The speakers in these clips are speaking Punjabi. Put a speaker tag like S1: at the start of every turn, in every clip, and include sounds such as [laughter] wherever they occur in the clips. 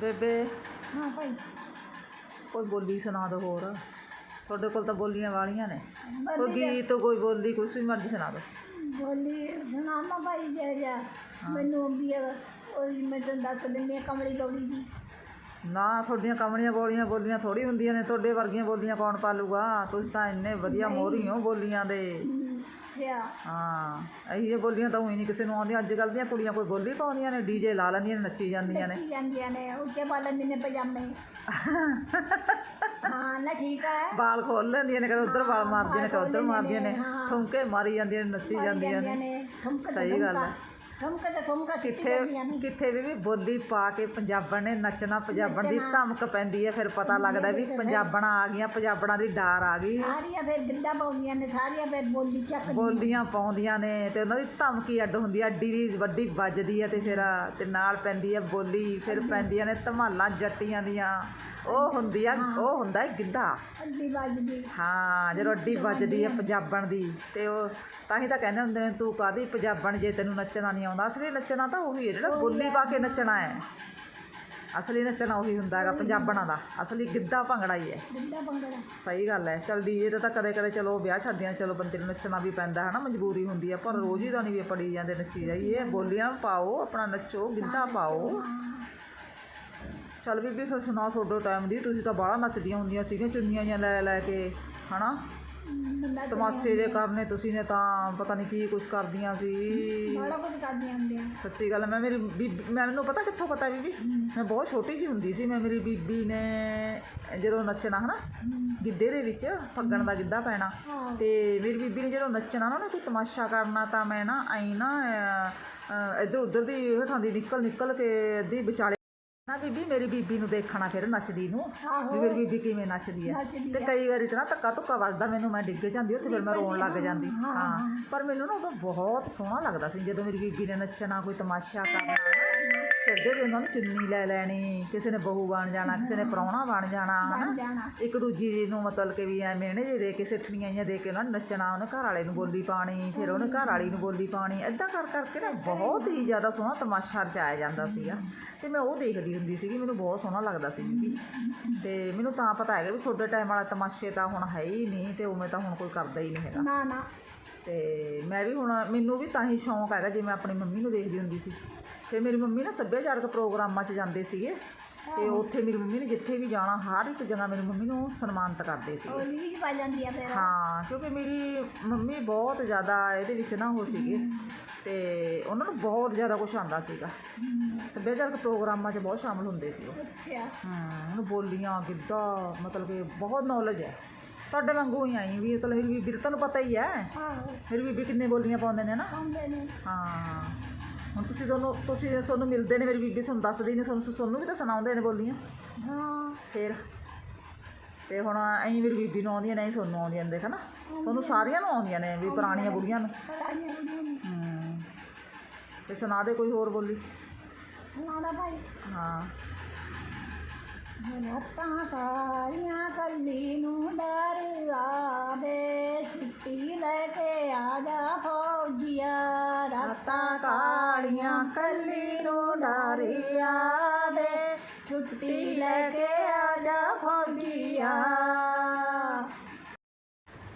S1: ਬੇਬੇ।
S2: ਹਾਂ ਭਾਈ।
S1: ਕੋਈ ਬੋਲੀ ਸੁਣਾ ਦਿਓ ਹੋਰ। ਤੁਹਾਡੇ ਕੋਲ ਤਾਂ ਬੋਲੀਆਂ ਵਾਲੀਆਂ ਨੇ। ਕੋਈ
S2: ਬੋਲੀ
S1: ਗੀਤ ਕੋਈ ਬੋਲੀ ਕੁਛ ਵੀ ਮਰਜ਼ੀ ਸੁਣਾ ਦਿਓ
S2: ਬੋਲੀ ਸੁਣਾਮਾ ਭਾਈ ਜੈ ਜੈ ਮੈਨੂੰ ਆਉਂਦੀ ਹੈ ਉਹ ਮੈਂ ਤੈਨੂੰ ਦੱਸ ਦਿੰਦੀ ਹਾਂ ਕਮਲੀ ਕੌੜੀ ਦੀ।
S1: ਨਾ ਤੁਹਾਡੀਆਂ ਕਮਲੀਆਂ ਬੋਲੀਆਂ ਬੋਲੀਆਂ ਥੋੜੀ ਹੁੰਦੀਆਂ ਨੇ। ਤੁਹਾਡੇ ਵਰਗੀਆਂ ਬੋਲੀਆਂ ਕੌਣ ਪਾਲੂਗਾ? ਤੁਸੀਂ ਤਾਂ ਇੰਨੇ ਵਧੀਆ ਮੋਹਰੀ ਹੋ ਬੋਲੀਆਂ ਦੇ। ਹਾਂ ਇਹੀ ਬੋਲੀਆਂ ਤਾਂ ਉਹੀ ਨਹੀਂ ਕਿਸੇ ਨੂੰ ਆਉਂਦੀਆਂ। ਅੱਜ ਕੱਲ੍ਹ ਦੀਆਂ ਕੁੜੀਆਂ ਕੋਈ ਬੋਲੀ ਪਾਉਂਦੀਆਂ ਨੇ ਡੀਜੇ ਲਾ ਲੈਂਦੀਆਂ ਨੇ ਨੱਚੀ ਜਾਂਦੀਆਂ ਨੇ।
S2: ਜਾਂਦੀਆਂ ਨੇ ਉੱਚੇ ਪਾ ਲੈਂਦੀਆਂ ਨੇ ਪਜਾਮੇ। [laughs] ਹਾਂ ਨਾ ਠੀਕ ਹੈ
S1: ਵਾਲ ਖੋਲ ਲੈਂਦੀਆਂ ਨੇ ਕਦੇ ਉੱਧਰ ਵਾਲ ਮਾਰਦੀਆਂ ਨੇ ਕਦੇ ਉੱਧਰ ਮਾਰਦੀਆਂ ਨੇ। ਠੁਮਕੇ ਮਾਰੀ ਜਾਂਦੀਆਂ ਨੇ ਨੱਚੀ ਜਾਂਦੀਆਂ ਨੇ।
S2: ਠੁਮਕ
S1: ਸਹੀ ਗੱਲ ਹੈ।
S2: ਠੁਮਕ ਤੇ ਠੁਮਕਾ ਸਿੱਟੀ
S1: ਕਿੱਥੇ
S2: ਜਾਂਦੀਆਂ ਨੇ
S1: ਕਿੱਥੇ ਵੀ ਵੀ ਬੋਲੀ ਪਾ ਕੇ ਪੰਜਾਬਣ ਨੇ ਨੱਚਣਾ ਪੰਜਾਬਣ ਦੀ ਧਮਕ ਪੈਂਦੀ ਹੈ ਫਿਰ ਪਤਾ ਲੱਗਦਾ ਵੀ ਪੰਜਾਬਣਾ ਆ ਗਈਆਂ ਪੰਜਾਬਣਾ ਦੀ ਡਾਰ ਆ ਗਈ
S2: ਸਾਰੀਆਂ ਫਿਰ ਗਿੱਧਾ ਪਾਉਂਦੀਆਂ ਨੇ ਸਾਰੀਆਂ ਫਿਰ ਬੋਲੀ ਚੱਕ
S1: ਬੋਲੀਆਂ ਪਾਉਂਦੀਆਂ ਨੇ ਤੇ ਉਹਨਾਂ ਦੀ ਧਮਕੀ ਅੱਡ ਹੁੰਦੀ ਹੈ ਅੱਡੀ ਦੀ ਵੱਡੀ ਵੱਜਦੀ ਹੈ ਤੇ ਫਿਰ ਤੇ ਨਾਲ ਪੈਂਦੀ ਹੈ ਬੋਲੀ ਫਿਰ ਪੈਂਦੀਆਂ ਨੇ ਧਮਾਲਾਂ ਜੱਟੀਆਂ ਦੀਆਂ ਉਹ ਹੁੰਦੀ ਆ ਉਹ ਹੁੰਦਾ ਹੈ ਗਿੱਧਾ।
S2: ਅੱਡੀ ਵੱਜਦੀ।
S1: ਹਾਂ ਜਦੋਂ ਅੱਡੀ ਵੱਜਦੀ ਹੈ ਪੰਜਾਬਣ ਦੀ ਤੇ ਉਹ ਤਾਂ ਹੀ ਤਾਂ ਕਹਿੰਦੇ ਹੁੰਦੇ ਨੇ ਤੂੰ ਕਾਦੀ ਪੰਜਾਬਣ ਜੇ ਤੈਨੂੰ ਨੱਚਣਾ ਨਹੀਂ ਆਉਂਦਾ। ਅਸਲੀ ਨੱਚਣਾ ਤਾਂ ਉਹੀ ਹੈ ਜਿਹੜਾ ਬੋਲੀ ਪਾ ਕੇ ਨੱਚਣਾ ਹੈ ਅਸਲੀ ਨੱਚਣਾ ਉਹੀ ਹੁੰਦਾ ਹੈਗਾ ਪੰਜਾਬਣਾਂ ਦਾ। ਅਸਲੀ ਗਿੱਧਾ ਭੰਗੜਾ ਹੀ ਹੈ
S2: ਗਿੱਧਾ ਭੰਗੜਾ।
S1: ਸਹੀ ਗੱਲ ਹੈ ਚਲ ਡੀਜੇ ਤੇ ਤਾਂ ਕਦੇ ਕਦੇ ਚਲੋ ਵਿਆਹ ਸ਼ਾਦੀਆਂ ਚਲੋ ਬੰਦੇ ਨੂੰ ਨੱਚਣਾ ਵੀ ਪੈਂਦਾ ਹੈ ਨਾ ਮਜਬੂਰੀ ਹੁੰਦੀ ਹੈ ਪਰ ਰੋਜ਼ ਹੀ ਤਾਂ ਨਹੀਂ ਵੀ ਪੜੀ ਜਾਂਦੇ ਨੱਚੀ ਜਾਈਏ। ਬੋਲੀਆਂ ਪਾਓ ਆਪਣਾ ਨੱਚੋ ਗਿੱਧਾ ਪਾਓ। ਚੱਲ ਬੀਬੀ ਫਿਰ ਸੁਣਾ ਸੋਡੋ ਟਾਈਮ ਦੀ। ਤੁਸੀਂ ਤਾਂ ਬਾਹਲਾ ਨੱਚਦੀਆਂ ਹੁੰਦੀਆਂ ਸੀਗੀਆਂ ਚੁੰਨੀਆਂ ਜਿਹੀਆਂ ਲੈ ਲੈ ਕੇ ਹਨਾ? ਤਮਾਸ਼ੇ ਜੇ ਕਰਨੇ ਤੁਸੀਂ ਨੇ ਤਾਂ ਪਤਾ ਨਹੀਂ ਕੀ ਕੁਛ ਕਰਦੀਆਂ ਸੀ।
S2: ਬੜਾ ਕੁਝ ਕਰਦੀਆਂ ਹੁੰਦੀਆਂ।
S1: ਸੱਚੀ ਗੱਲ ਹੈ, ਮੈਂ ਮੇਰੀ ਬੀਬੀ ਮੈਂ ਮੈਨੂੰ ਪਤਾ ਕਿੱਥੋਂ ਪਤਾ ਬੀਬੀ? ਮੈਂ ਬਹੁਤ ਛੋਟੀ ਜੀ ਹੁੰਦੀ ਸੀ ਮੈਂ ਮੇਰੀ ਬੀਬੀ ਨੇ ਜਦੋਂ ਨੱਚਣਾ ਹਨਾ? ਗਿੱਧੇ ਦੇ ਵਿੱਚ ਫੱਗਣ ਦਾ ਗਿੱਧਾ ਪੈਣਾ।
S2: ਹਾਂ।
S1: ਤੇ ਮੇਰੀ ਬੀਬੀ ਨੇ ਜਦੋਂ ਨੱਚਣਾ ਨਾ ਉਹਨੇ ਕੋਈ ਤਮਾਸ਼ਾ ਕਰਨਾ ਤਾਂ ਮੈਂ ਨਾ ਆਈ ਨਾ ਇੱਧਰ ਉੱਧਰ ਦੀ ਹੇਠਾਂ ਦੀ ਨਿਕਲ ਨਿਕਲ ਕੇ ਅੱਧੀ ਵਿਚਾਲੇ ਨਾ ਬੀਬੀ ਮੇਰੀ ਬੀਬੀ ਨੂੰ ਦੇਖਣਾ ਫਿਰ ਨੱਚਦੀ ਨੂੰ ਵੀ ਮੇਰੀ ਬੀਬੀ ਕਿਵੇਂ ਨੱਚਦੀ ਹੈ।
S2: ਨੱਚਦੀ
S1: ਤੇ ਕਈ ਵਾਰੀ ਤਾਂ ਨਾ ਧੱਕਾ ਧੁੱਕਾ ਵੱਜਦਾ ਮੈਨੂੰ ਮੈਂ ਡਿੱਗ ਜਾਂਦੀ ਉੱਥੇ ਫਿਰ ਮੈਂ ਰੋਣ ਲੱਗ ਜਾਂਦੀ। ਹਾਂ ਪਰ ਮੈਨੂੰ ਨਾ ਉਦੋਂ ਬਹੁਤ ਸੋਹਣਾ ਲੱਗਦਾ ਸੀ ਜਦੋਂ ਮੇਰੀ ਬੀਬੀ ਨੇ ਨੱਚਣਾ ਕੋਈ ਤਮਾਸ਼ਾ ਕਰਨਾ। ਸਿਰ ਦੇ ਉਹਨਾਂ ਨੇ ਚੁੰਨੀ ਲੈ ਲੈਣੀ ਕਿਸੇ ਨੇ ਬਹੂ ਬਣ ਜਾਣਾ ਕਿਸੇ ਨੇ ਪ੍ਰਾਹੁਣਾ ਬਣ ਜਾਣਾ ਹਨਾ?
S2: ਜਾਣਾ।
S1: ਇੱਕ ਦੂਜੀ ਨੂੰ ਮਤਲਬ ਕਿ ਵੀ ਐ ਮਿਹਣੇ ਜੇ ਦੇ ਕੇ ਸਿੱਠਣੀਆਂ ਜਿਹੀਆਂ ਦੇ ਕੇ ਉਹਨਾਂ ਨੇ ਨੱਚਣਾ ਉਹਨੇ ਘਰ ਵਾਲੇ ਨੂੰ ਬੋਲੀ ਪਾਣੀ ਫਿਰ ਉਹਨੇ ਘਰ ਵਾਲੀ ਨੂੰ ਬੋਲੀ ਪਾਣੀ ਐਦਾਂ ਕਰ ਕਰਕੇ ਨਾ ਬਹੁਤ ਹੀ ਜ਼ਿਆਦਾ ਸੋਹਣਾ ਤਮਾਸ਼ਾ ਰਚਾਇਆ ਜਾਂਦਾ ਸੀਗਾ। ਤੇ ਮੈਂ ਉਹ ਦੇਖਦੀ ਹੁੰਦੀ ਸੀਗੀ ਮੈਨੂੰ ਬਹੁਤ ਸੋਹਣਾ ਲੱਗਦਾ ਸੀ। ਬੀਬੀ ਤੇ ਮੈਨੂੰ ਤਾਂ ਪਤਾ ਹੈਗਾ ਵੀ ਤੁਹਾਡੇ ਟਾਈਮ ਵਾਲਾ ਤਮਾਸ਼ੇ ਤਾਂ ਹੁਣ ਹੈ ਹੀ ਨਹੀਂ ਤੇ ਉਵੇਂ ਤਾਂ ਹੁਣ ਕੋਈ ਕਰਦਾ ਹੀ ਨਹੀਂ ਹੈਗਾ।
S2: ਨਾ ਨਾ।
S1: ਤੇ ਮੈਂ ਵੀ ਹੁਣ ਮੈਨੂੰ ਵੀ ਤਾਂ ਹੀ ਸ਼ੌਂਕ ਹੈਗਾ ਜੇ ਮੈਂ ਆਪਣੀ ਮੰਮੀ ਨੂੰ ਦੇਖਦੀ ਹੁੰਦੀ ਸੀ। ਤੇ ਮੇਰੀ ਮੰਮੀ ਨਾ ਸੱਭਿਆਚਾਰਕ ਪ੍ਰੋਗਰਾਮਾਂ 'ਚ ਜਾਂਦੇ ਸੀਗੇ। ਤੇ ਉੱਥੇ ਮੇਰੀ ਮੰਮੀ ਨੇ ਜਿੱਥੇ ਵੀ ਜਾਣਾ ਹਰ ਇੱਕ ਜਗ੍ਹਾ ਮੇਰੀ ਮੰਮੀ ਨੂੰ ਸਨਮਾਨਿਤ ਕਰਦੇ ਸੀ
S2: ਉਹ ਲੀਜ ਪਾ ਜਾਂਦੀ ਆ ਫਿਰ।
S1: ਹਾਂ ਕਿਉਂਕਿ ਮੇਰੀ ਮੰਮੀ ਬਹੁਤ ਜ਼ਿਆਦਾ ਇਹਦੇ ਵਿੱਚ ਨਾ ਉਹ ਸੀਗੇ। ਤੇ ਉਹਨਾਂ ਨੂੰ ਬਹੁਤ ਜ਼ਿਆਦਾ ਕੁਝ ਆਉਂਦਾ ਸੀਗਾ। ਸੱਭਿਆਚਾਰਕ ਪ੍ਰੋਗਰਾਮਾਂ 'ਚ ਬਹੁਤ ਸ਼ਾਮਲ ਹੁੰਦੇ ਸੀ ਉਹ।
S2: ਅੱਛਾ।
S1: ਹਾਂ ਉਹਨੂੰ ਬੋਲੀਆਂ ਗਿੱਧਾ ਮਤਲਬ ਕਿ ਬਹੁਤ ਨੌਲੇਜ ਹੈ। ਤੁਹਾਡੇ ਵਾਂਗੂ ਹੀ ਆਈ ਵੀ ਮਤਲਬ ਮੇਰੀ ਬੀਬੀ ਤੁਹਾਨੂੰ ਪਤਾ ਹੀ ਹੈ।
S2: ਆਹੋ
S1: ਮੇਰੀ ਬੀਬੀ ਕਿੰਨੇ ਬੋਲੀਆਂ ਪਾਉਂਦੇ ਨੇ ਨਾ।
S2: ਆਉਂਦੇ ਨੇ।
S1: ਹਾਂ। ਹੁਣ ਤੁਸੀਂ ਤੁਹਾਨੂੰ ਤੁਸੀਂ ਤੁਹਾਨੂੰ ਮਿਲਦੇ ਨੇ ਮੇਰੀ ਬੀਬੀ ਤੁਹਾਨੂੰ ਦੱਸਦੀ ਨੇ ਤੁਹਾਨੂੰ ਤੁਹਾਨੂੰ ਵੀ ਤਾਂ ਸੁਣਾਉਂਦੇ ਨੇ ਬੋਲੀਆਂ।
S2: ਹਾਂ।
S1: ਫੇਰ। ਤੇ ਹੁਣ ਐਂ ਮੇਰੀ ਬੀਬੀ ਨੂੰ ਆਉਂਦੀਆਂ ਨੇ ਐਂ ਤੁਹਾਨੂੰ ਆਉਂਦੀਆਂ ਨੇ ਦੇਖ ਨਾ। ਤੁਹਾਨੂੰ ਸਾਰੀਆਂ ਨੂੰ ਆਉਂਦੀਆਂ ਨੇ ਵੀ ਪੁਰਾਣੀਆਂ ਬੁੜੀਆਂ ਨੂੰ। ਹੂੰ। ਤੇ ਸੁਣਾ ਦੇ ਕੋਈ ਹੋਰ ਬੋਲੀ।
S2: ਸੁਣਾਉਣਾ ਭਾਈ।
S1: ਹਾਂ।
S2: ਰਾਤਾਂ ਕਾਲੀਆਂ ਕੱਲੀ ਨੂੰ ਡਰ ਆਵੇ ਛੁੱਟੀ ਲੈ ਕੇ ਆ ਜਾ ਫੌਜੀਆ
S1: ਰਾਤਾਂ ਕਾਲੀਆਂ ਕੱਲੀ ਨੂੰ ਡਾਰੀ ਆਵੇ।
S2: ਛੁੱਟੀ
S1: ਲੈ ਕੇ ਆ ਜਾ ਫੌਜੀਆ।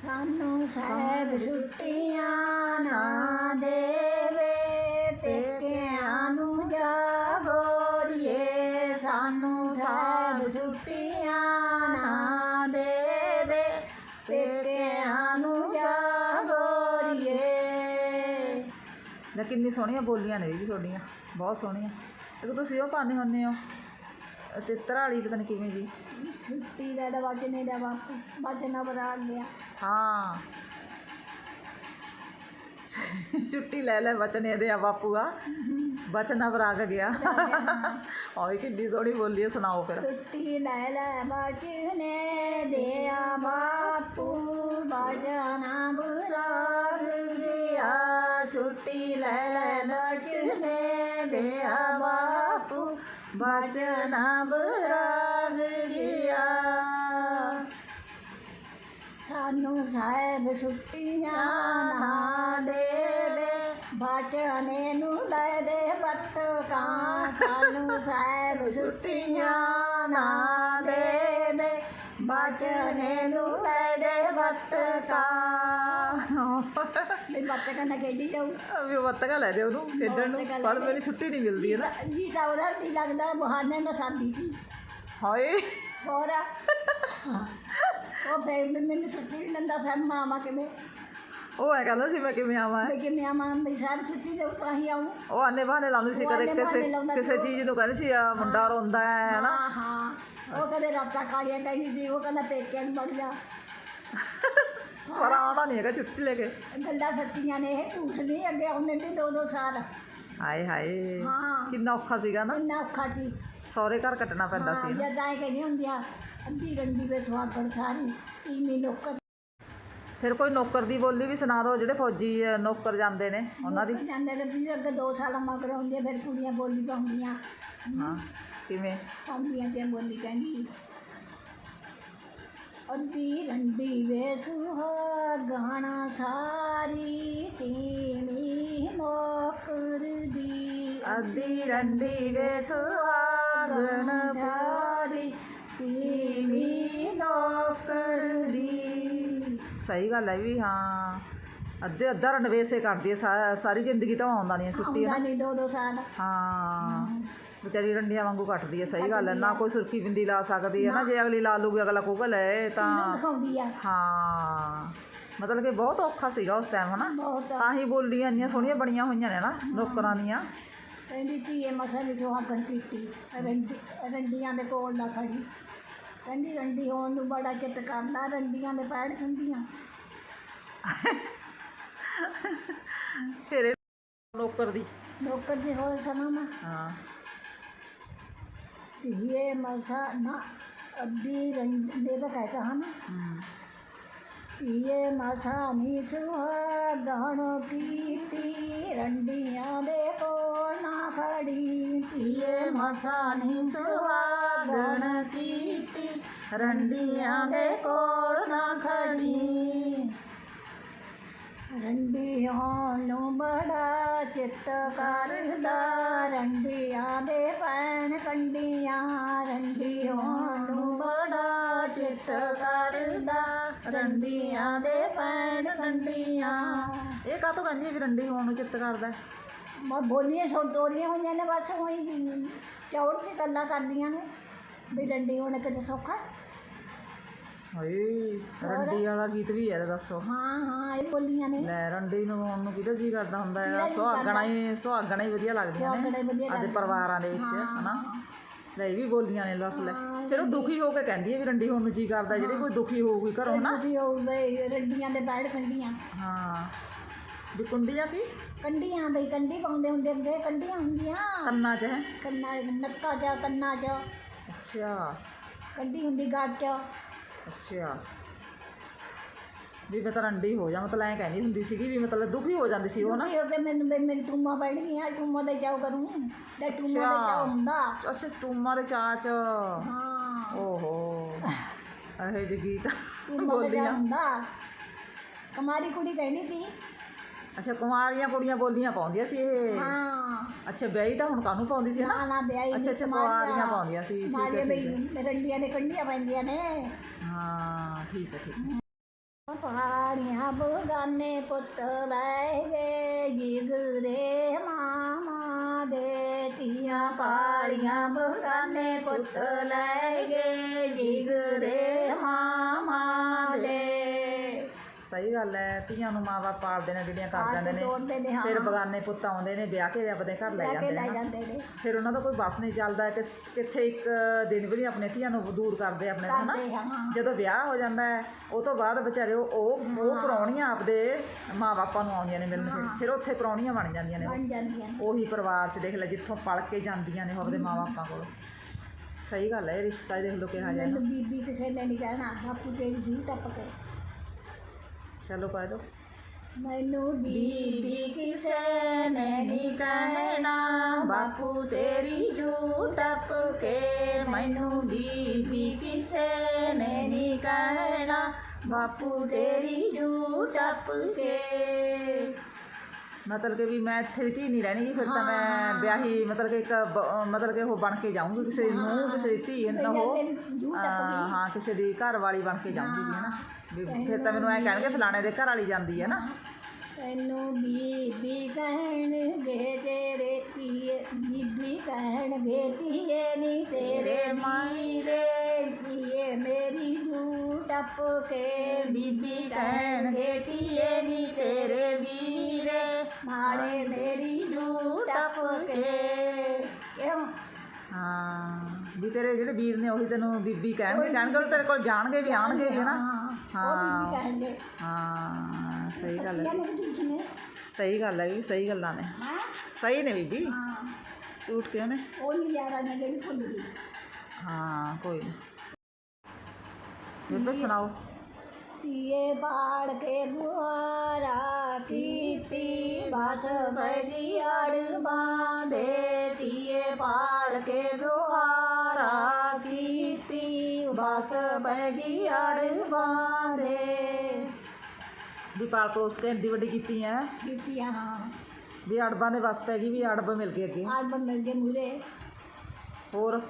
S2: ਸਾਨੂੰ ਸਾਹਿਬ ਛੁੱਟੀਆਂ ਨਾ ਦੇਵੇ
S1: ਲੈ ਕਿੰਨੀ ਸੋਹਣੀਆਂ ਬੋਲੀਆਂ ਨੇ ਵੀ ਤੁਹਾਡੀਆਂ ਬਹੁਤ ਸੋਹਣੀਆਂ। ਇੱਕ ਤੁਸੀਂ ਉਹ ਪਾਉਂਦੇ ਹੁੰਦੇ ਹੋ ਤੇ ਧਰਾੜੀ ਪਤਾ ਨਹੀਂ ਕਿਵੇਂ ਜੀ।
S2: ਛੁੱਟੀ ਲੈ ਦਾ ਵਚਨੇ ਦਾ ਬਾਪੂ ਵਚਨਾ ਬਰਾ ਗਿਆ
S1: ਹਾਂ। ਛੁੱਟੀ ਲੈ ਲੈ ਬਚਨੇ ਦੇ ਆ ਬਾਪੂਆ ਬਚਨਾ ਵਰਾਗ ਗਿਆ। ਓਏ ਕਿੰਨੀ ਸੋਹਣੀ ਬੋਲੀ ਹੈ ਸੁਣਾਓ ਫਿਰ।
S2: ਛੁੱਟੀ ਲੈ ਲੈ ਬਚਨੇ ਦੇ ਆ ਬਾਪੂ।
S1: ਛੁੱਟੀ ਲੈ ਲੈ ਬਚਨੇ ਦੇ ਬਾਪੂ, ਬਚਨਾ ਵਰਾਗ ਗਿਆ।
S2: ਸਾਨੂੰ ਸਾਹਿਬ ਛੁੱਟੀਆਂ ਨਾ ਦੇਵੇ, ਬਚਨੇ ਨੂੰ ਲੈ ਦੇ ਬੱਤਕਾਂ ਸਾਨੂੰ ਸਾਹਿਬ ਛੁੱਟੀਆਂ ਨਾ ਦੇਵੇ, ਬਚਨੇ ਨੂੰ ਲੈ ਦੇ ਬੱਤਕਾਂ ਮੈਂ ਬੱਤਕਾਂ ਨਾ ਖੇਡੀ ਜਾਊ।
S1: ਵੀ ਬੱਤਗਾ ਲੈ ਦੇ ਉਹਨੂੰ ਖੇਡਣ ਨੂੰ।
S2: ਲੈ
S1: ਪਰ ਮੈਨੂੰ ਛੁੱਟੀ ਨਹੀਂ ਮਿਲਦੀ ਹੈ ਨਾ।
S2: ਜੀ ਤਾਂ ਉਹਦਾ ਨਹੀਂ ਲੱਗਦਾ ਬਹਾਨੇ ਨਾਲ ਸਾਦੀ ਸੀ।
S1: ਹਾਏ।
S2: ਹੋਰ? ਉਹ ਫਿਰ ਵੀ ਮੈਨੂੰ ਛੁੱਟੀ ਨਹੀਂ ਦਿੰਦਾ ਸਨ ਮਾਮਾ ਕਿਵੇਂ?
S1: ਉਹ ਐ ਕਹਿੰਦਾ ਸੀ ਮੈਂ ਕਿਵੇਂ ਆਵਾਂ?
S2: ਮੈਂ ਕਿਵੇਂ ਆਵਾਂ? ਮੈਂ ਸਾਰੀ ਛੁੱਟੀ ਦੇ ਤਾਂ ਹੀ ਆਉਂ
S1: ਉਹ ਆਨੇ ਬਹਾਨੇ ਲਾਉਂਦੀ ਸੀ
S2: ਉਹ
S1: ਕਦੇ
S2: ਆਨੇ
S1: ਕਿਸੇ
S2: ਬਹਾਨੇ ਲਾਉਂਦਾ
S1: ਕਿਸੇ
S2: ਸੀ।
S1: ਚੀਜ਼ ਨੂੰ ਕਹਿੰਦੀ ਸੀ ਆ ਮੁੰਡਾ ਰੋਂਦਾ ਹੈ ਹਨਾ
S2: ਹਾਂ ਹਾਂ। ਉਹ ਕਦੇ ਰਾਤਾਂ ਕਾਲੀਆਂ ਕਹਿੰਦੀ ਸੀ ਉਹ ਕਹਿੰਦਾ ਪੇਕਿਆਂ ਨੂੰ ਵਗ ਜਾ।
S1: ਪਰ ਆਉਣਾ ਨਹੀਂ ਹੈਗਾ ਛੁੱਟੀ ਲੈ ਕੇ
S2: ਗੱਲਾਂ ਸੱਚੀਆਂ ਨੇ ਇਹ ਝੂਠ ਨਹੀਂ ਅੱਗੇ ਆਉਂਦੇ ਨੇ ਦੋ ਦੋ ਸਾਲ
S1: ਹਾਏ ਹਾਏ
S2: ਹਾਂ
S1: ਕਿੰਨਾ ਔਖਾ ਸੀਗਾ ਨਾ
S2: ਇੰਨਾ ਔਖਾ ਸੀ
S1: ਸਹੁਰੇ ਘਰ ਕੱਟਣਾ ਪੈਂਦਾ
S2: ਹਾਂ
S1: ਸੀ ਨਾ
S2: ਜਦ ਆਏ ਕਹਿੰਦੀ ਹੁੰਦੀਆਂ ਅੱਧੀ ਰੰਡੀ ਵਿੱਚ ਸੁਹਾਗਣ ਸਾਰੀ ਤੀਵੀਂ ਨੌਕਰ
S1: ਫਿਰ ਕੋਈ ਨੌਕਰ ਦੀ ਬੋਲੀ ਵੀ ਸੁਣਾ ਦਿਓ ਜਿਹੜੇ ਫੌਜੀ ਅ, ਨੌਕਰ ਜਾਂਦੇ ਨੇ ਉਹਨਾਂ ਦੀ
S2: ਜਾਂਦੇ ਤੇ ਫਿਰ ਅੱਗੇ ਦੋ ਸਾਲ ਮਗਰ ਆਉਂਦੇ ਫਿਰ ਕੁੜੀਆਂ ਬੋਲੀ ਪਾਉਂਦੀਆਂ
S1: ਹਾਂ ਕਿਵੇਂ
S2: ਪਾਉਂਦੀਆਂ ਤੇ ਬੋਲੀ ਕਹਿੰਦੀ ਅੱਧੀ ਰੰਡੀ ਵੇ ਸੁਹਾਗਣਾ ਸਾਰੀ ਤੀਵੀਂ ਨੌਕਰ ਦੀ
S1: ਅੱਧੀ ਰੰਡੀ ਵੇ ਸੁਹਾਗਣ
S2: ਸਾਰੀ
S1: ਤੀਵੀਂ ਨੌਕਰ ਦੀ ਸਹੀ ਗੱਲ ਹੈ ਵੀ ਹਾਂ ਅੱਧੇ ਅੱਧਾ ਰਣਵੇਸੇ ਕਰਦੀ ਹੈ ਸਾ- ਸਾਰੀ ਜ਼ਿੰਦਗੀ ਤਾਂ ਆਉਂਦਾ ਨਹੀਂ ਛੁੱਟੀ ਹੈ
S2: ਆਉਂਦਾ
S1: ਨਾ
S2: ਨਹੀਂ ਦੋ ਦੋ ਸਾਲ।
S1: ਹਾਂ। ਵਿਚਾਰੀ ਰੰਡੀਆਂ ਵਾਂਗੂ ਕੱਟਦੀ ਹੈ ਸਹੀ ਗੱਲ ਹੈ ਨਾ ਕੋਈ ਸੁਰਖੀ ਬਿੰਦੀ ਲਾ ਸਕਦੀ ਹੈ ਨਾ ਜੇ ਅਗਲੀ ਲਾ ਲੂਗੀ ਅਗਲਾ ਕਹੂਗਾ ਲੈ ਤਾਂ
S2: ਦਿਖਾਉਂਦੀ ਆ।
S1: ਹਾਂ ਮਤਲਬ ਕਿ ਬਹੁਤ ਔਖਾ ਸੀਗਾ ਉਸ ਟਾਈਮ ਹਨਾ?
S2: ਬਹੁਤ
S1: ਤਾਂ ਹੀ ਬੋਲੀਆਂ ਇੰਨੀਆਂ ਸੋਹਣੀਆਂ ਬਣੀਆਂ ਹੋਈਆਂ ਨੇ ਨਾ ਨੌਕਰਾਂ ਦੀਆਂ।
S2: ਕਹਿੰਦੀ ਧੀਏ ਮਸਾਂ ਨੇ ਸੁਹਾਗਣ ਕੀਤੀ ਰੰਡੀ ਰੰਡੀਆਂ ਦੇ ਕੋਲ ਨਾ ਖੜੀ। ਕਹਿੰਦੀ ਰੰਡੀ ਹੋਣ ਨੂੰ ਬੜਾ ਚਿੱਤ ਕਰਦਾ ਰੰਡੀਆਂ ਦੇ ਪੈੜ ਖੰਦੀਆਂ।
S1: ਫਿਰ ਇਹ ਨੌਕਰ ਦੀ।
S2: ਨੌਕਰ ਦੀ ਹੋਰ ਸੁਣਾਵਾਂ
S1: ਹਾਂ।
S2: ਧੀਏ ਮਸਾ ਨਾ, ਅੱਧੀ ਰੰਡੀ ਦਾ ਕਹਿਤਾ ਹਨ
S1: ਹਮ।
S2: ਧੀਏ ਮਸਾ ਨੀ ਸੁਹਾਗਣ ਕੀਤੀ ਰੰਡੀਆਂ ਦੇ ਕੋਲ ਨਾ ਖੜੀ
S1: ਧੀਏ ਮਸਾਨੀ ਸੁਹਾਗਣ ਕੀਤੀ ਰੰਡੀਆਂ ਦੇ ਕੋਲ ਨਾ ਖੜੀ
S2: ਰੰਡੀਆਂ ਨੂੰ ਬੜਾ ਚਿੱਤ ਕਰਦਾ। ਰੰਡੀਆਂ ਦੇ ਪੈਣ ਕੰਡੀਆਂ, ਰੰਡੀਆਂ ਨੂੰ
S1: ਬੜਾ ਚਿੱਤ ਕਰਦਾ। ਰੰਡੀਆਂ ਦੇ ਪੈਣ ਕੰਡੀਆਂ। ਇਹ ਕਾਹਤੋਂ ਕਹਿੰਦੀ ਹੈ ਵੀ ਰੰਡੀ ਹੋਣ ਨੂੰ ਚਿੱਤ ਕਰਦਾ?
S2: ਮੈਂ ਬੋਲੀਆਂ ਸੋ ਤੋਰੀਆਂ ਹੋਈਆਂ ਨੇ, ਬਸ ਉਹੀ ਚੌੜ ਦੀ ਗੱਲਾਂ ਕਰਦੀਆਂ ਨੇ, ਵੀ ਰੰਡੀ ਹੋਣ ਕਿਤੇ ਸੌਖਾ।
S1: ਹਾਏ ਰੰਡੀ ਵਾਲਾ ਗੀਤ ਵੀ ਹੈ ਦੱਸੋ।
S2: ਹਾਂ ਹਾਂ ਇਹ ਬੋਲੀਆਂ ਨੇ।
S1: ਲੈ ਰੰਡੀ ਨੂੰ ਹੋਣ ਨੂੰ ਕਿਹਦਾ ਜੀ ਕਰਦਾ ਹੁੰਦਾ ਹੈਗਾ ਸੁਹਾਗਣਾ ਹੀ ਸੁਹਾਗਣਾ ਹੀ ਵਧੀਆ ਲੱਗਦੀਆਂ ਨੇ ਆਦੇ। ਪਰਿਵਾਰਾਂ ਦੇ ਵਿੱਚ ਹਨਾ? ਲੈ ਇਹ ਵੀ ਬੋਲੀਆਂ ਨੇ ਦੱਸ ਲੈ। ਫਿਰ ਉਹ ਦੁਖੀ ਹੋ ਕੇ ਕਹਿੰਦੀ ਹੈ ਵੀ ਰੰਡੀ ਹੋਣ ਨੂੰ ਜੀ ਕਰਦਾ ਜਿਹੜੀ ਕੋਈ ਦੁਖੀ ਹੋਊਗੀ ਘਰੋਂ ਨਾ
S2: ਉਹ ਗਏ ਰੰਡੀਆਂ ਦੇ ਪੈੜ ਕੰਡੀਆਂ
S1: ਹਾਂ। ਵੀ ਕੁੰਡੀਆਂ ਕੀ?
S2: ਕੰਡੀਆਂ ਬਈ ਕੰਡੀ ਪਾਉਂਦੇ ਹੁੰਦੇ ਅੱਗੇ ਕੰਡੀਆਂ ਹੁੰਦੀਆਂ।
S1: ਕੰਨਾਂ 'ਚ ਹੈ?
S2: ਕੰਨਾਂ ਨੱਕਾਂ 'ਚ ਕੰਨਾਂ 'ਚ।
S1: ਅੱਛਾ।
S2: ਕੰਡੀ ਹੁੰਦੀ ਗੱਟ 'ਚ।
S1: ਅੱਛਾ। ਵੀ ਮੈਂ ਤਾਂ ਰੰਡੀ ਹੋ ਜਾ ਮਤਲਬ ਐਂ ਕਹਿੰਦੀ ਹੁੰਦੀ ਸੀਗੀ ਵੀ ਮਤਲਬ ਦੁਖੀ ਹੋ ਜਾਂਦੀ ਸੀ ਉਹ ਨਾ।
S2: ਕੇ ਮੈਨੂੰ ਵੀ ਮੇਰੀ ਟੂਮਾ ਪੈਣ ਗਈਆਂ ਟੂਮਾ ਦੇ ਚਾਉ ਕਰੂੰ। ਤੇ ਟੂਮਾ ਦੇ ਚਾਉ ਹੁੰਦਾ।
S1: ਅੱਛਾ ਟੂਮਾ ਦੇ ਚਾਚ
S2: ਹਾਂ।
S1: ਓਹੋ। ਇਹੋ ਜਿਹੇ ਗੀਤ
S2: ਟੂਮਾ ਦੇ ਚਾਉ ਹੁੰਦਾ। ਕੁਮਾਰੀ ਕੁੜੀ ਕਹਿੰਦੀ ਸੀ
S1: ਅੱਛਾ ਕੁਮਾਰੀਆਂ ਕੁੜੀਆਂ ਬੋਲੀਆਂ ਪਾਉਂਦੀਆਂ ਸੀ ਇਹ?
S2: ਹਾਂ।
S1: ਅੱਛਾ ਵਿਆਹੀ ਤਾਂ ਹੁਣ ਕਾਹਨੂੰ ਪਾਉਂਦੀ ਸੀ ਨਾ?
S2: ਨਾ ਨਾ ਵਿਆਹੀ
S1: ਅੱਛਾ ਅੱਛਾ ਕੁਮਾਰੀਆਂ। ਪਾਉਂਦੀਆਂ ਸੀ ਠੀਕ ਹੈ
S2: ਮਾਰੀਆਂ
S1: ਠੀਕ ਹੈ।
S2: ਬਈ ਰੰਡੀਆਂ ਨੇ ਕੰਡੀਆਂ ਪੈਂਦੀਆਂ ਨੇ।
S1: ਹਾਂ ਠੀਕ ਹੈ ਠੀਕ ਹੈ।
S2: ਪਹਾੜੀਆਂ ਬਗਾਨੇ ਪੁੱਤ ਲੈ ਗਏ ਜਿਗਰੇ ਮਾਮਾ ਦੇ ਧੀਆਂ।
S1: ਪਾੜੀਆਂ ਬਗਾਨੇ ਪੁੱਤ ਲੈ ਗਏ ਜਿਗਰੇ ਦੇ ਸਹੀ ਗੱਲ ਹੈ ਧੀਆਂ ਨੂੰ ਮਾਵਾ ਪਾਲਦੇ ਨੇ ਜਿਹੜੀਆਂ ਕਰ ਦਿੰਦੇ ਨੇ।
S2: ਤੋੜਦੇ ਨੇ ਹਾਂ।
S1: ਫਿਰ ਬਗਾਨੇ ਪੁੱਤ ਆਉਂਦੇ ਨੇ ਵਿਆਹ ਕੇ ਆਪਣੇ ਘਰ ਲੈ
S2: ਲੈ ਕੇ
S1: ਜਾਂਦੇ
S2: ਲੈ
S1: ਨੇ ਨਾ।
S2: ਜਾਂਦੇ ਨੇ।
S1: ਫਿਰ ਉਹਨਾਂ ਦਾ ਕੋਈ ਬਸ ਨਹੀਂ ਚੱਲਦਾ ਕਿ ਕਿੱਥੇ ਇੱਕ ਦਿਨ ਵੀ ਨਹੀਂ ਆਪਣੇ ਧੀਆਂ ਨੂੰ ਦੂਰ ਕਰਦੇ ਆਪਣੇ ਤੋਂ ਨਾ
S2: ਕਰਦੇ ਹਾਂ।
S1: ਜਦੋਂ ਵਿਆਹ ਹੋ ਜਾਂਦਾ ਹੈ ਉਹ ਤੋਂ ਬਾਅਦ ਵਿਚਾਰੇ ਉਹ ਉਹ ਉਹ ਪ੍ਰਾਹੁਣੀਆਂ ਆਪਦੇ ਮਾਂ-ਬਾਪਾਂ ਨੂੰ ਆਉਂਦੀਆਂ ਨੇ ਮਿਲਣ ਫਿਰ ਫਿਰ ਉੱਥੇ ਪ੍ਰਾਹੁਣੀਆਂ ਬਣ ਜਾਂਦੀਆਂ ਨੇ ਉਹ।
S2: ਬਣ ਜਾਂਦੀਆਂ ਨੇ।
S1: ਉਹੀ ਪਰਿਵਾਰ 'ਚ ਦੇਖ ਲੈ ਜਿੱਥੋਂ ਪਲ ਕੇ ਜਾਂਦੀਆਂ ਨੇ ਉਹ ਆਪਦੇ ਮਾਂ-ਬਾਪਾਂ ਕੋਲ। ਸਹੀ ਗੱਲ ਹੈ ਇਹ ਰਿਸ਼ਤਾ ਹੀ ਦੇਖ ਲਓ ਕਿਹਾ ਜਾਏ ਨਾ
S2: ਮੈਨੂੰ ਬੀਬੀ ਕਿਸੇ ਨੇ ਨਹੀਂ ਕਹਿਣਾ ਬਾਪੂ ਤੇਰੀ ਜੀ ਟੱਪ ਕੇ।
S1: ਚਲੋ ਕਹਿ ਦੋ
S2: ਮੈਨੂੰ
S1: ਬੀਬੀ ਕਿਸੇ ਨੇ ਨਹੀਂ ਕਹਿਣਾ ਬਾਪੂ ਤੇਰੀ ਜੂ ਟੱਪ ਕੇ ਮੈਨੂੰ ਬੀਬੀ ਕਿਸੇ ਨੇ ਨਹੀਂ ਕਹਿਣਾ ਬਾਪੂ ਤੇਰੀ ਜੂ ਟੱਪ ਕੇ। ਮਤਲਬ ਕਿ ਵੀ ਮੈਂ ਇੱਥੇ ਧੀ ਨਹੀਂ ਰਹਿਣੀ ਫਿਰ ਤਾਂ ਮੈਂ ਵਿਆਹੀ ਮਤਲਬ ਕਿ ਇੱਕ ਬ- ਮਤਲਬ ਕਿ ਉਹ ਬਣ ਕੇ ਜਾਊਂਗੀ ਕਿਸੇ ਨੂੰਹ ਕਿਸੇ ਦੀ ਧੀ ਨਾ ਹਾਂ ਹਾਂ ਕਿਸੇ ਦੀ ਘਰ ਵਾਲੀ ਬਣ ਕੇ ਜਾਊਂਗੀ ਵੀ ਹਨਾ। ਵੀ ਫਿਰ ਤਾਂ ਮੈਨੂੰ ਐ ਕਹਿਣਗੇ ਫਲਾਣੇ ਦੇ ਘਰ ਵਾਲੀ ਜਾਂਦੀ ਹੈ ਨਾ।
S2: ਤੈਨੂੰ ਬੀਬੀ ਕਹਿਣਗੇ ਤੇਰੇ ਧੀਏ ਬੀਬੀ ਕਹਿਣਗੇ ਧੀਏ ਨੀ ਤੇਰੇ ਮੇਰੀ ਜੂ ਟੱਪ ਕੇ
S1: ਬੀਬੀ ਕਹਿਣਗੇ ਧੀਏ ਨੀ ਤੇਰੇ ਵੀਰੇ
S2: ਨਾਲੇ ਮੇਰੀ ਜੂ ਟੱਪ ਕੇ। ਕਿਉਂ
S1: ਹਾਂ ਵੀ ਤੇਰੇ ਜਿਹੜੇ ਵੀਰ ਨੇ ਉਹੀ ਤੈਨੂੰ ਬੀਬੀ ਕਹਿਣਗੇ ਕਹਿਣਗੇ ਉਹ ਤੇਰੇ ਕੋਲ ਜਾਣਗੇ ਵੀ ਆਣਗੇ ਹਨਾ?
S2: ਹਾਂ ਉਹ ਬੀਬੀ ਕਹਿਣਗੇ।
S1: ਹਾਂ ਸਹੀ ਗੱਲ ਹੈ।
S2: ਨੇ
S1: ਸਹੀ ਗੱਲ ਹੈ ਵੀ ਸਹੀ ਗੱਲਾਂ ਨੇ।
S2: ਹਾਂ?
S1: ਸਹੀ ਨੇ ਬੀਬੀ।
S2: ਹਾਂ।
S1: ਝੂਠ ਕਿਉਂ ਨੇ?
S2: ਉਹ ਨਹੀਂ ਯਾਰਾਂ ਨੇ ਜਿਹੜੀ ਭੁੱਲ ਗਈ।
S1: ਹਾਂ ਕੋਈ ਨਹੀਂ ਬੀਬੀ ਸੁਣਾਓ।
S2: ਧੀਏ ਬਾੜ ਕੇ ਗੁਆਰਾ ਕੀਤੀ ਬਸ ਬਗੀ ਅੜ ਬਾਂਦੇ ਧੀਏ ਬਾੜ ਕੇ ਗੁਆਰਾ ਕੀਤੀ ਬਸ ਬਗੀ ਅੜ ਬਾਂਦੇ
S1: ਵੀ ਪਾਲ ਪਲੋਸ ਕੇ ਇੰਨੀ ਵੱਡੀ ਕੀਤੀ ਐ।
S2: ਕੀਤੀਆਂ ਹਾਂ।
S1: ਵੀ ਅੜਬਾਂ ਦੇ ਵਸ ਪੈ ਗਈ ਵੀ ਅੜਬ ਮਿਲ ਗਏ ਅੱਗੇ।
S2: ਆੜ ਬੰਦਲ ਦੇ ਮੂਰੇ
S1: ਹੋਰ?